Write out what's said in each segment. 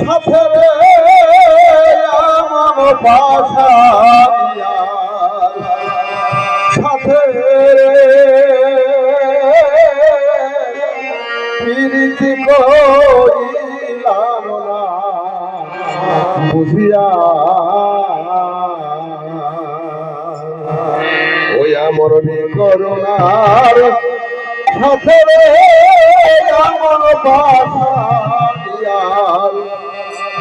সাথে রে আমার বাসা সাথে বুঝিয়া ওই আমার করুণার সাথে আমার বাসা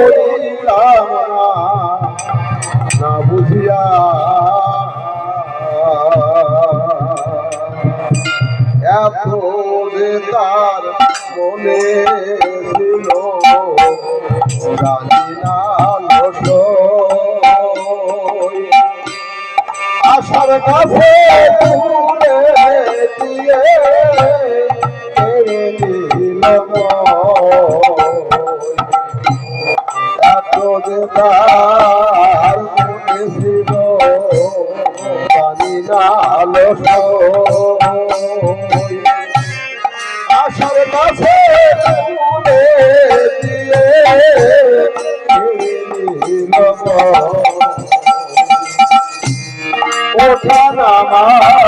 করিলাম না বুঝিয়া এত যে তার আশার কাছে তুলে তার মনে ছিল আশার কাছে তুলে দিয়ে। ওঠা নামার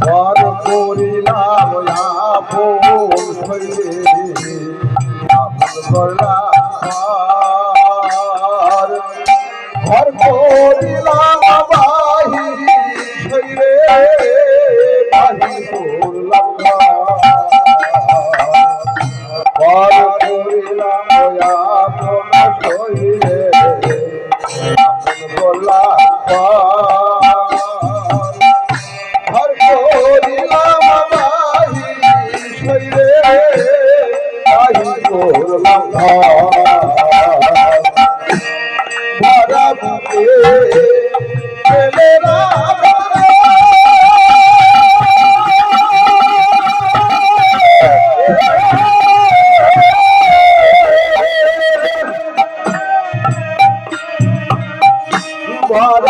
ঘর করিলাম আপন হইলে। আপন করলাম ভরা বুকে Bora!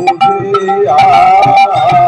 Oh, yeah.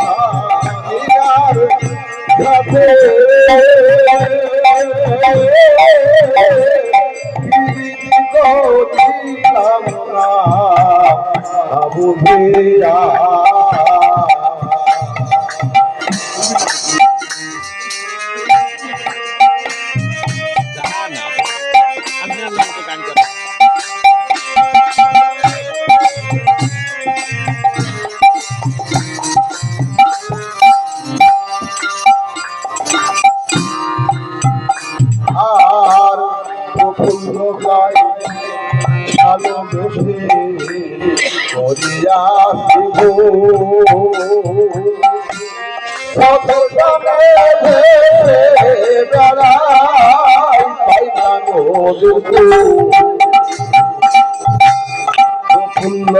বুঝিয়া জানা কত জানে বেড়াই পাইলাম প্রফুল্ল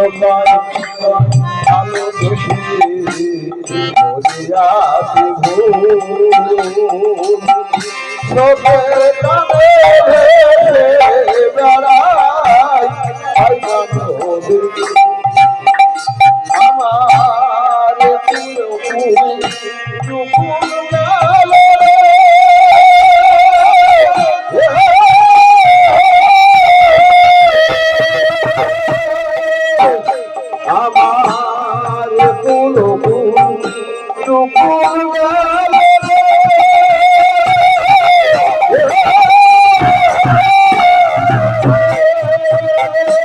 Oh!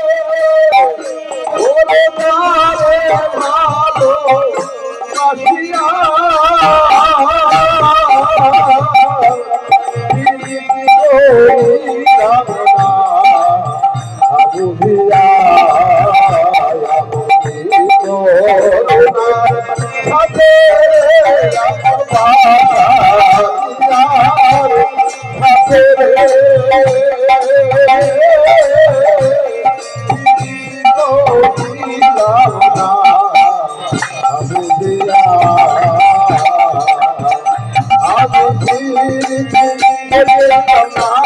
আমি